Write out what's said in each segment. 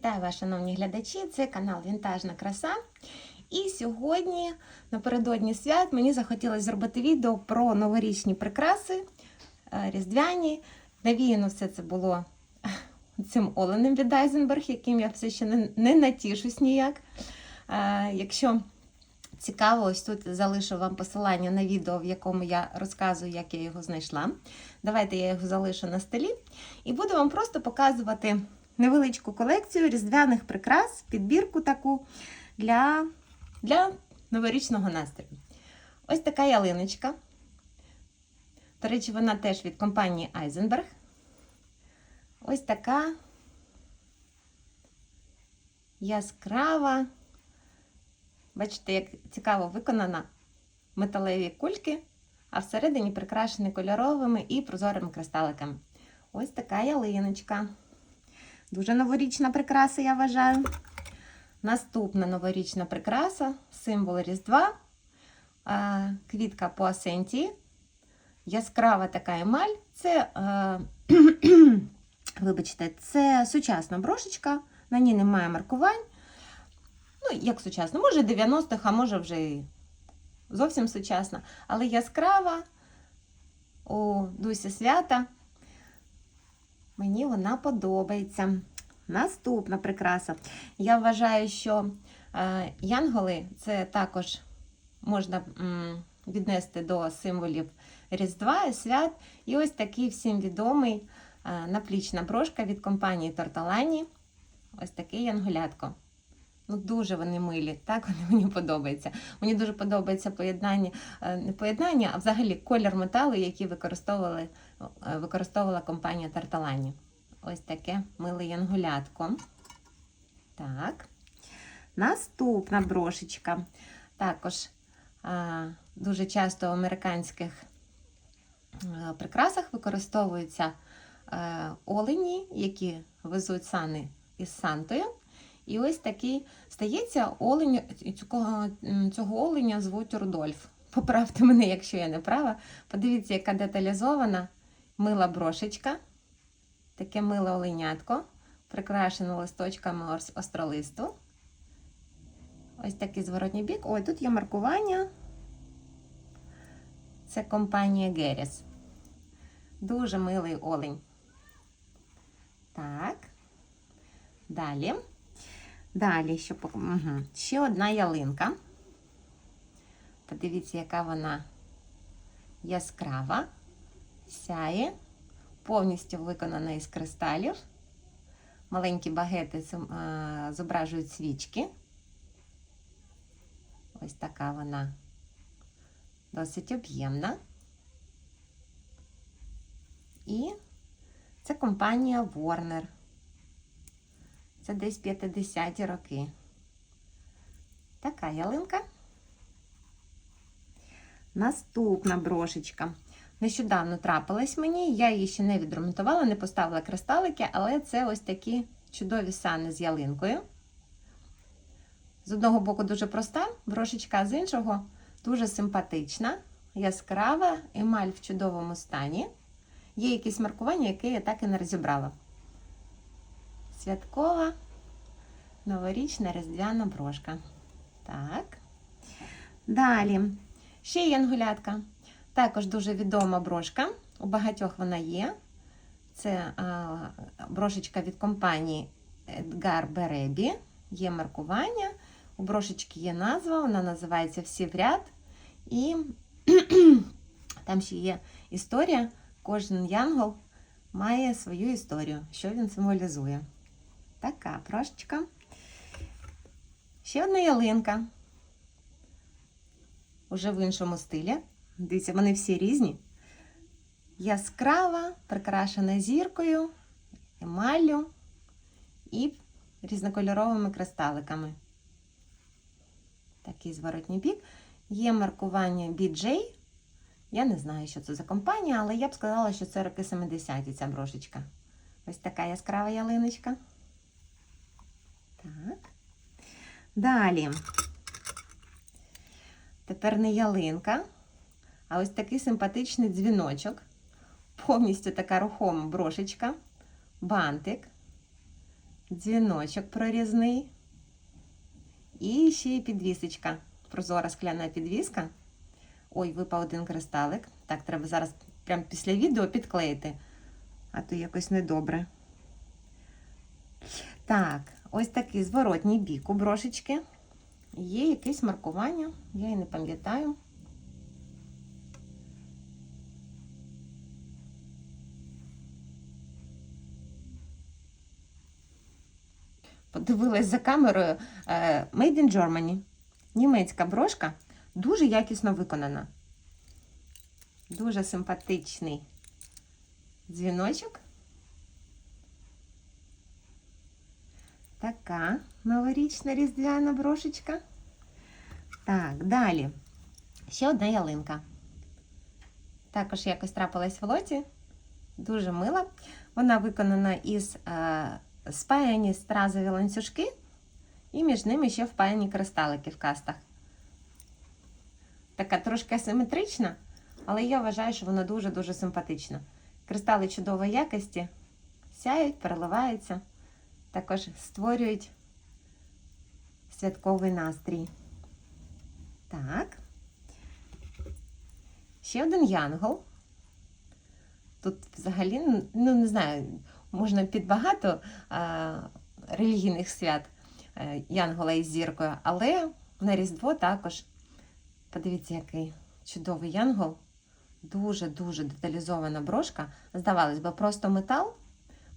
Вітаю вас, шановні глядачі! Це канал Вінтажна краса. І сьогодні, напередодні свят, мені захотілося зробити відео про новорічні прикраси, е, різдвяні. Навіяно все це було цим оленем від Айзенберг, яким я все ще не, не натішусь ніяк. Е, Якщо цікаво, ось тут залишу вам посилання на відео, в якому я розказую, як я його знайшла. Давайте я його залишу на столі і буду вам просто показувати невеличку колекцію різдвяних прикрас, підбірку таку для, для новорічного настрою. Ось така ялиночка. До речі, вона теж від компанії Eisenberg. Ось така яскрава. Бачите, як цікаво виконана металеві кульки, а всередині прикрашені кольоровими і прозорими кристаликами. Ось така ялиночка. Дуже новорічна прикраса, я вважаю. Наступна новорічна прикраса символ Різдва, квітка по асенті, яскрава така емаль. Це, е, вибачте, це сучасна брошечка, на ній немає маркувань. Ну, як сучасна, може 90-х, а може вже і зовсім сучасна, але яскрава у дусі свята. Мені вона подобається. Наступна прикраса. Я вважаю, що е, янголи це також можна віднести до символів Різдва і свят. І ось такий всім відомий е, наплічна брошка від компанії Торталані. Ось такий янголятко. Ну, дуже вони милі, так вони мені подобаються. Мені дуже подобається поєднання, е, не поєднання, а взагалі колір металу, який використовували, е, використовувала компанія Тарталані. Ось таке миле янгулятко. Так. Наступна брошечка. Також а, дуже часто в американських прикрасах використовуються олені, які везуть сани із Сантою. І ось такий стається олень, цього, цього оленя звуть Рудольф. Поправте мене, якщо я не права. Подивіться, яка деталізована мила брошечка. Таке миле оленятко, прикрашене листочками остролисту. Ось такий зворотній бік. Ой, тут є маркування. Це компанія Геріс. Дуже милий олень. Так. Далі. Далі, що угу. ще одна ялинка. Подивіться, яка вона яскрава, сяє, повністю виконана із кристалів. Маленькі багети зображують свічки. Ось така вона досить об'ємна. І це компанія Warner. Це десь 50-ті роки. Така ялинка. Наступна брошечка. Нещодавно трапилась мені, я її ще не відремонтувала, не поставила кристалики, але це ось такі чудові сани з ялинкою. З одного боку дуже проста брошечка, з іншого дуже симпатична, яскрава, емаль в чудовому стані. Є якісь маркування, яке я так і не розібрала. Святкова новорічна різдвяна брошка. Так. Далі. Ще янгулятка. Також дуже відома брошка. У багатьох вона є. Це а, брошечка від компанії Edgar Bereby. Є маркування. У брошечки є назва, вона називається Всі в ряд. І там ще є історія. Кожен янгол має свою історію, що він символізує. Така брошечка. Ще одна ялинка. Уже в іншому стилі. Дивіться, вони всі різні. Яскрава, прикрашена зіркою, емаллю і різнокольоровими кристаликами. Такий зворотній бік. Є маркування BJ. Я не знаю, що це за компанія, але я б сказала, що це роки 70-ті ця брошечка. Ось така яскрава ялиночка. Так. Далі. Тепер не ялинка, а ось такий симпатичний дзвіночок. Повністю така рухома брошечка, бантик. дзвіночок прорізний. І ще й підвісочка. Прозора скляна підвіска. Ой, випав один кристалик. Так, треба зараз прямо після відео підклеїти. А то якось недобре. Так, ось такий зворотній бік у брошечки. Є якесь маркування, я і не пам'ятаю. Подивилась за камерою е, Made in Germany. Німецька брошка дуже якісно виконана. Дуже симпатичний дзвіночок. Така новорічна різдвяна брошечка. Так, далі. Ще одна ялинка. Також якось трапилась в лоті. Дуже мила. Вона виконана із е, спаяні стразові ланцюжки, і між ними ще впаяні кристалики в кастах. Така трошки асиметрична, але я вважаю, що вона дуже-дуже симпатична. Кристали чудової якості сяють, переливаються, також створюють святковий настрій. Так. Ще один янгол. Тут взагалі, ну не знаю, можна під багато а, релігійних свят а, Янгола із зіркою, але на Різдво також. Подивіться, який чудовий янгол. Дуже-дуже деталізована брошка. Здавалось би, просто метал.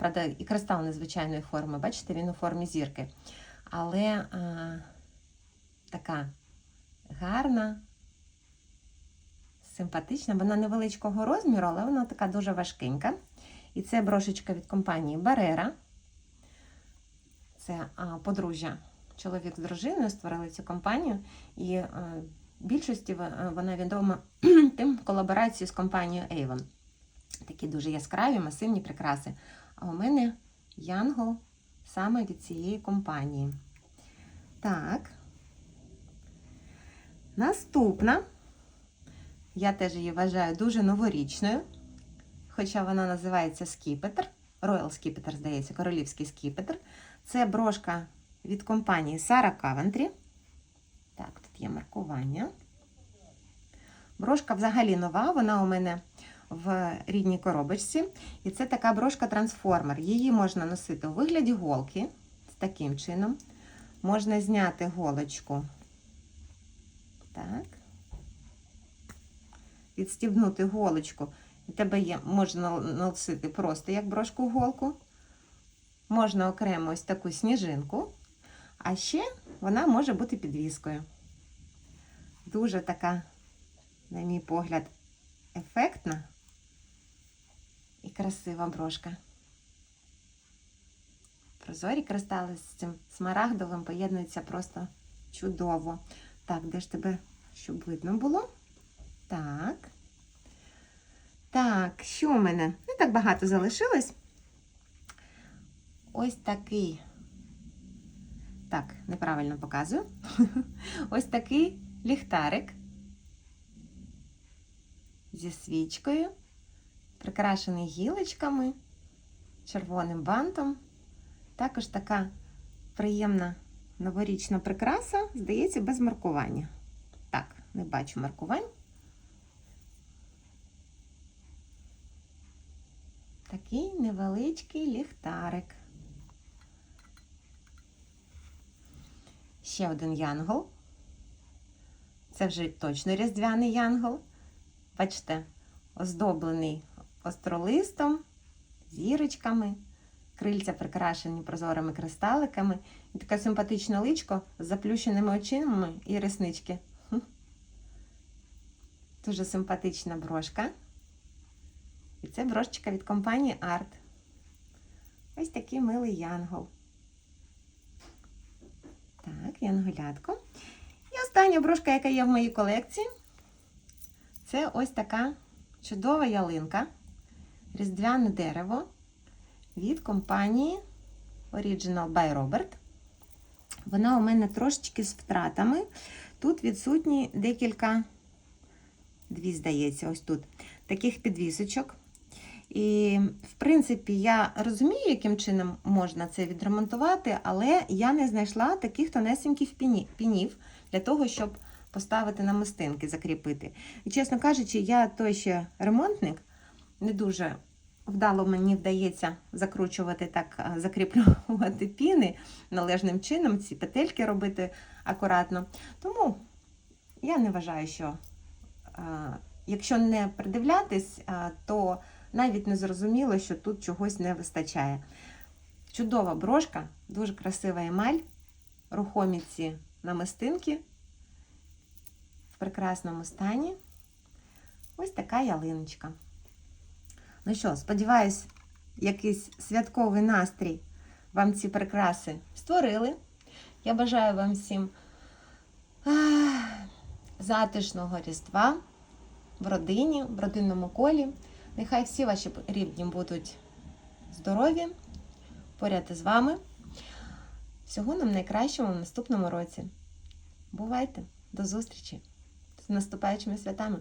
Правда, і кристал незвичайної форми. Бачите, він у формі зірки. Але а, така гарна, симпатична. Вона невеличкого розміру, але вона така дуже важкенька. І це брошечка від компанії Barrera. Це а, подружжя. Чоловік з дружиною створили цю компанію. І а, більшості вона відома тим колаборацією з компанією Avon. Такі дуже яскраві, масивні прикраси. А у мене Янгол саме від цієї компанії. Так. Наступна. Я теж її вважаю дуже новорічною. Хоча вона називається скіпетр. Royal скіпетр, здається, королівський скіпетр. Це брошка від компанії Sara Coventry. Так, тут є маркування. Брошка взагалі нова, вона у мене в рідній коробочці. І це така брошка-трансформер. Її можна носити у вигляді голки з таким чином. Можна зняти голочку. Так. Відстібнути голочку. І тебе є, можна носити просто як брошку-голку. Можна окремо ось таку сніжинку. А ще вона може бути підвіскою. Дуже така, на мій погляд, ефектна і красива брошка. Прозорі кристали з цим смарагдовим поєднуються просто чудово. Так, де ж тебе, щоб видно було? Так. Так, що в мене? Не так багато залишилось. Ось такий. Так, неправильно показую. Ось такий ліхтарик зі свічкою, прикрашений гілочками, червоним бантом. Також така приємна новорічна прикраса, здається, без маркування. Так, не бачу маркувань. Такий невеличкий ліхтарик. Ще один янгол. Це вже точно різдвяний янгол. Бачите, оздоблений остролистом, зірочками, крильця прикрашені прозорими кристаликами. І таке симпатичне личко з заплющеними очима і реснички. Дуже симпатична брошка. І це брошечка від компанії Art. Ось такий милий янгол. Так, янголятко. І остання брошка, яка є в моїй колекції, це ось така чудова ялинка, різдвяне дерево від компанії Original by Robert. Вона у мене трошечки з втратами. Тут відсутні декілька, дві, здається, ось тут, таких підвісочок. І, в принципі, я розумію, яким чином можна це відремонтувати, але я не знайшла таких тонесеньких пінів для того, щоб поставити на мистинки, закріпити. І, чесно кажучи, я той ще ремонтник, не дуже вдало мені вдається закручувати так, закріплювати піни належним чином, ці петельки робити акуратно. Тому я не вважаю, що якщо не придивлятись, то навіть не зрозуміло, що тут чогось не вистачає. Чудова брошка, дуже красива емаль, рухомі ці намистинки в прекрасному стані. Ось така ялиночка. Ну що, сподіваюсь, якийсь святковий настрій вам ці прикраси створили. Я бажаю вам всім затишного Різдва в родині, в родинному колі. Нехай всі ваші рідні будуть здорові, поряд із вами. Всього нам найкращого в наступному році. Бувайте! До зустрічі з наступаючими святами!